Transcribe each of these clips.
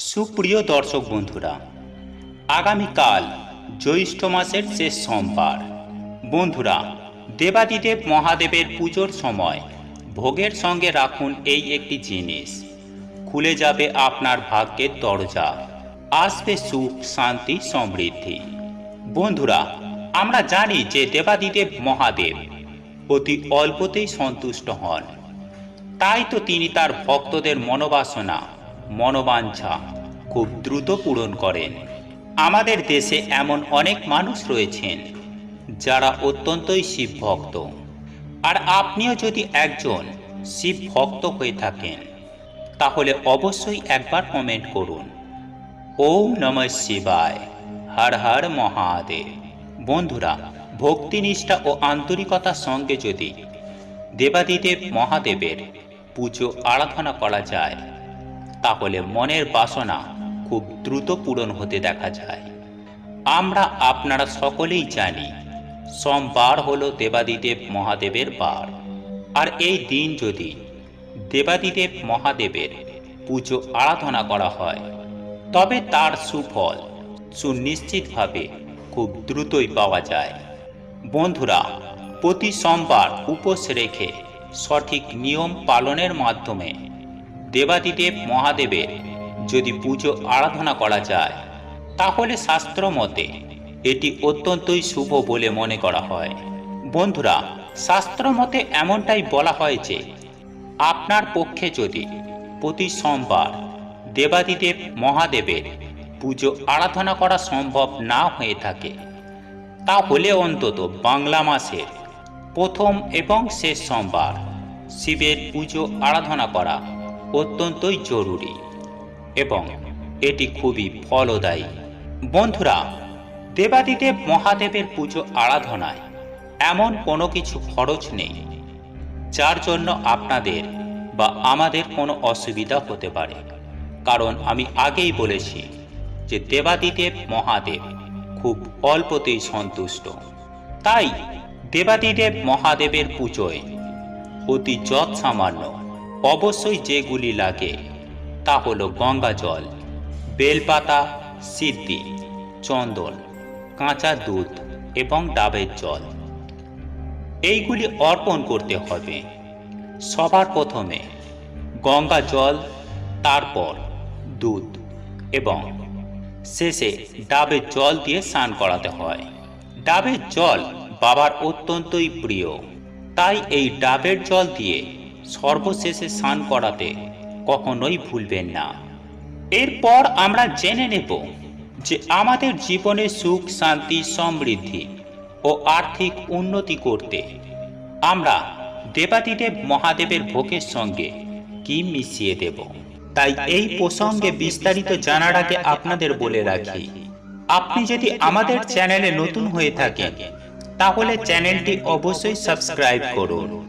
সুপ্রিয় দর্শক বন্ধুরা, আগামীকাল জ্যৈষ্ঠ মাসের শেষ সোমবার। বন্ধুরা, দেবাদিদেব মহাদেবের পুজোর সময় ভোগের সঙ্গে রাখুন এই একটি জিনিস। খুলে যাবে আপনার ভাগ্যের দরজা। আসবে সুখ, শান্তি, সমৃদ্ধি। বন্ধুরা, আমরা জানি যে দেবাদিদেব মহাদেব অতি অল্পতেই সন্তুষ্ট হন। তাই তো তিনি তার ভক্তদের মনোবাসনা মনোবাঞ্ছা খুব দ্রুত পূরণ করেন। আমাদের দেশে এমন অনেক মানুষ রয়েছেন যারা অত্যন্তই শিব ভক্ত। আর আপনিও যদি একজন শিব ভক্ত হয়ে থাকেন, তাহলে অবশ্যই একবার কমেন্ট করুন। ওম নম শিবায়, হর হর মহাদেব। বন্ধুরা, ভক্তিনিষ্ঠা ও আন্তরিকতার সঙ্গে যদি দেবাদিদেব মহাদেবের পুজো আরাধনা করা যায় তাহলে মনের বাসনা খুব দ্রুত পূরণ হতে দেখা যায়। আমরা আপনারা সকলেই জানি, সোমবার হলো দেবাদিদেব মহাদেবের বার। আর এই দিন যদি দেবাদিদেব মহাদেবের পুজো আরাধনা করা হয়, তবে তার সুফল সুনিশ্চিতভাবে খুব দ্রুতই পাওয়া যায়। বন্ধুরা, প্রতি সোমবার উপোস রেখে সঠিক নিয়ম পালনের মাধ্যমে দেবাদিদেব মহাদেবের যদি পুজো আরাধনা করা যায়, তাহলে শাস্ত্র মতে এটি অত্যন্তই শুভ বলে মনে করা হয়। বন্ধুরা, শাস্ত্র মতে এমনটাই বলা হয় যে, আপনার পক্ষে যদি প্রতি সোমবার দেবাদিদেব মহাদেবের পুজো আরাধনা করা সম্ভব না হয়ে থাকে, তাহলে অন্তত বাংলা মাসের প্রথম এবং শেষ সোমবার শিবের পুজো আরাধনা করা অত্যন্তই জরুরি এবং এটি খুবই ফলদায়ী। বন্ধুরা, দেবাদিদেব মহাদেবের পুজো আরাধনায় এমন কোনো কিছু খরচ নেই, যার জন্য আপনাদের বা আমাদের কোনো অসুবিধা হতে পারে। কারণ আমি আগেই বলেছি যে দেবাদিদেব মহাদেব খুব অল্পতেই সন্তুষ্ট। তাই দেবাদিদেব মহাদেবের পুজোয় অতি যৎ সামান্য অবশ্যই যেগুলি লাগে, তা হলো গঙ্গা জল বেলপাতা, সিদ্ধি, চন্দন, কাঁচা দুধ এবং ডাবের জল। এইগুলি অর্পণ করতে হবে। সবার প্রথমে গঙ্গা জল তারপর দুধ এবং শেষে ডাবের জল দিয়ে স্নান করাতে হয়। ডাবের জল বাবার অত্যন্তই প্রিয়। তাই এই ডাবের জল দিয়ে সর্বশেষে স্নান করাতে কখনোই ভুলবেন না। এরপর আমরা জেনে নেব যে আমাদের জীবনে সুখ, শান্তি, সমৃদ্ধি ও আর্থিক উন্নতি করতে আমরা দেবাদিদেব মহাদেবের ভোগের সঙ্গে কি মিশিয়ে দেব? তাই এই প্রসঙ্গে বিস্তারিত জানার আগে আপনাদের বলে রাখি, আপনি যদি আমাদের চ্যানেলে নতুন হয়ে থাকেন, তাহলে চ্যানেলটি অবশ্যই সাবস্ক্রাইব করুন।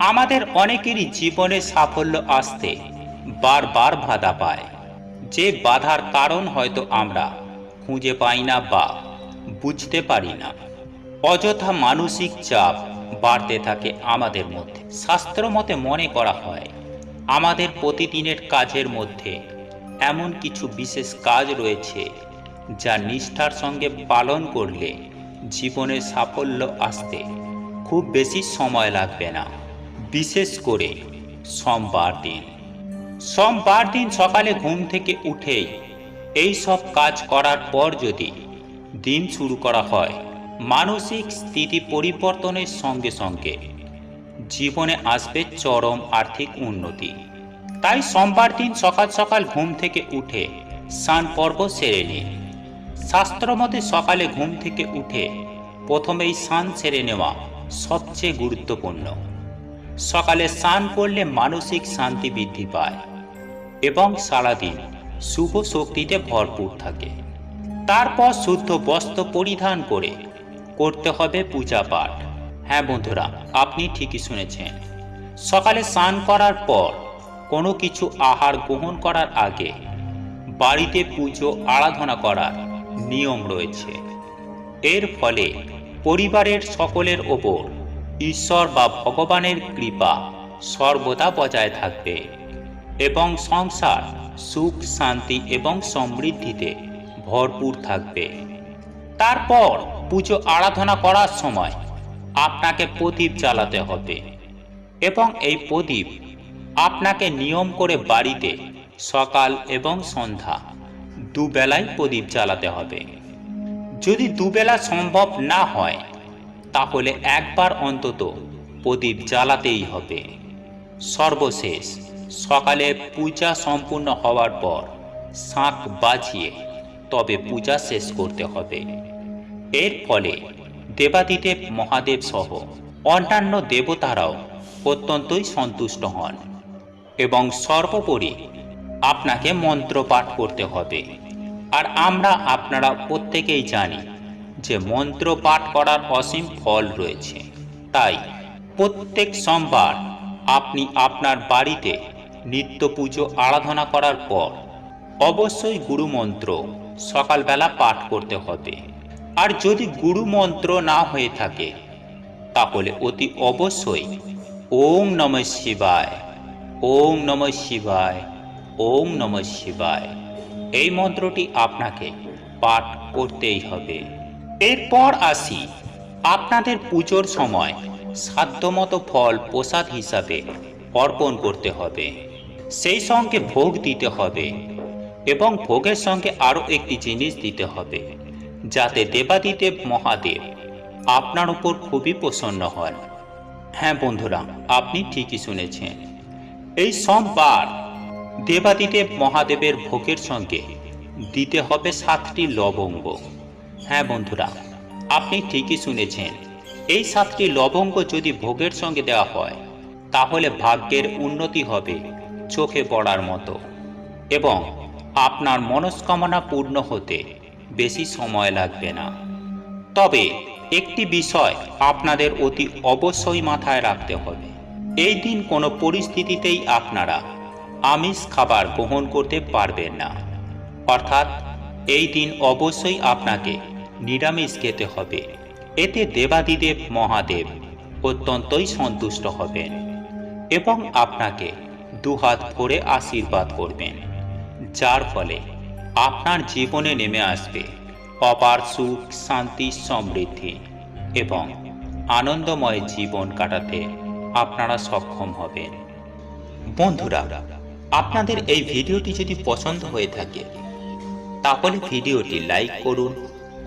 আমাদের অনেকেরই জীবনে সাফল্য আসতে বারবার বাধা পায়। যে বাধার কারণ হয়তো আমরা খুঁজে পাই না বা বুঝতে পারি না। অযথা মানসিক চাপ বাড়তে থাকে আমাদের মধ্যে। শাস্ত্র মতে মনে করা হয়, আমাদের প্রতিদিনের কাজের মধ্যে এমন কিছু বিশেষ কাজ রয়েছে যা নিষ্ঠার সঙ্গে পালন করলে জীবনে সাফল্য আসতে খুব বেশি সময় লাগবে না। বিশেষ করে সোমবার দিন। সোমবার দিন সকালে ঘুম থেকে উঠেই এই সব কাজ করার পর যদি দিন শুরু করা হয়, মানসিক স্থিতি পরিবর্তনের সঙ্গে সঙ্গে জীবনে আসবে চরম আর্থিক উন্নতি। তাই সোমবার দিন সকাল সকাল ঘুম থেকে উঠে স্নান পর্ব সেরে নিন। শাস্ত্রমতে সকালে ঘুম থেকে উঠে প্রথমেই স্নান সেরে নেওয়া সবচেয়ে গুরুত্বপূর্ণ। সকালে স্নান করলে মানসিক শান্তি বৃদ্ধি পায় এবং সারাদিন শুভ শক্তিতে ভরপুর থাকে। তারপর শুদ্ধ বস্ত্র পরিধান করে করতে হবে পূজা পাঠ। হ্যাঁ বন্ধুরা, আপনি ঠিকই শুনেছেন। সকালে স্নান করার পর কোনো কিছু আহার গ্রহণ করার আগে বাড়িতে পুজো আরাধনা করার নিয়ম রয়েছে। এর ফলে পরিবারের সকলের ওপর ঈশ্বর বা ভগবানের কৃপা সর্বদা বজায় থাকবে এবং সংসার সুখ, শান্তি এবং সমৃদ্ধিতে ভরপুর থাকবে। তারপর পুজো আরাধনা করার সময় আপনাকে প্রদীপ জ্বালাতে হবে এবং এই প্রদীপ আপনাকে নিয়ম করে বাড়িতে সকাল এবং সন্ধ্যা দুবেলায় প্রদীপ জ্বালাতে হবে। যদি দুবেলা সম্ভব না হয় তাহলে একবার অন্তত প্রদীপ জ্বালাতেই হবে। সর্বশেষ, সকালে পূজা সম্পূর্ণ হওয়ার পর শাঁখ বাজিয়ে তবে পূজা শেষ করতে হবে। এর ফলে দেবাদিদেব মহাদেব সহ অন্যান্য দেবতারাও অত্যন্তই সন্তুষ্ট হন এবং সর্বোপরি আপনাকে মন্ত্র পাঠ করতে হবে। আর আমরা আপনারা প্রত্যেকেই জানি যে মন্ত্র পাঠ করার অসীম ফল রয়েছে। তাই প্রত্যেক সোমবার আপনি আপনার বাড়িতে নিত্য পুজো আরাধনা করার পর অবশ্যই গুরু মন্ত্র সকালবেলা পাঠ করতে হবে। আর যদি গুরু মন্ত্র না হয়ে থাকে, তাহলে অতি অবশ্যই ওম নম শিবায়, ওম নম শিবায়, ওম নম শিবায়। এই মন্ত্রটি আপনাকে পাঠ করতেই হবে। এরপর আসি আপনাদের পুজোর সময় সাধ্যমতো ফল প্রসাদ হিসাবে অর্পণ করতে হবে। সেই সঙ্গে ভোগ দিতে হবে এবং ভোগের সঙ্গে আরও একটি জিনিস দিতে হবে, যাতে দেবাদিদেব মহাদেব আপনার উপর খুবই প্রসন্ন হন। হ্যাঁ বন্ধুরা, আপনি ঠিকই শুনেছেন। এই সোমবার দেবাদিদেব মহাদেবের ভোগের সঙ্গে দিতে হবে সাতটি লবঙ্গ। হ্যাঁ বন্ধুরা, আপনি ঠিকই শুনেছেন। এই সাতটি লবঙ্গ যদি ভোগের সঙ্গে দেওয়া হয়, তাহলে ভাগ্যের উন্নতি হবে চোখে পড়ার মতো। এবং আপনার মনস্কামনা পূর্ণ হতে বেশি সময় লাগবে না। তবে একটি বিষয় আপনাদের অতি অবশ্যই মাথায় রাখতে হবে। এই দিন কোনো পরিস্থিতিতেই আপনারা আমিষ খাবার গ্রহণ করতে পারবেন না। অর্থাৎ এই দিন অবশ্যই আপনাকে নিরামিষ খেতে হবে। এতে দেবাদিদেব মহাদেব অত্যন্তই সন্তুষ্ট হবেন এবং আপনাকে দুহাত ভরে আশীর্বাদ করবেন। যার ফলে আপনার জীবনে নেমে আসবে অপার সুখ, শান্তি, সমৃদ্ধি এবং আনন্দময় জীবন কাটাতে আপনারা সক্ষম হবেন। বন্ধুরা, আপনাদের এই ভিডিওটি যদি পছন্দ হয়ে থাকে, তাহলে ভিডিওটি লাইক করুন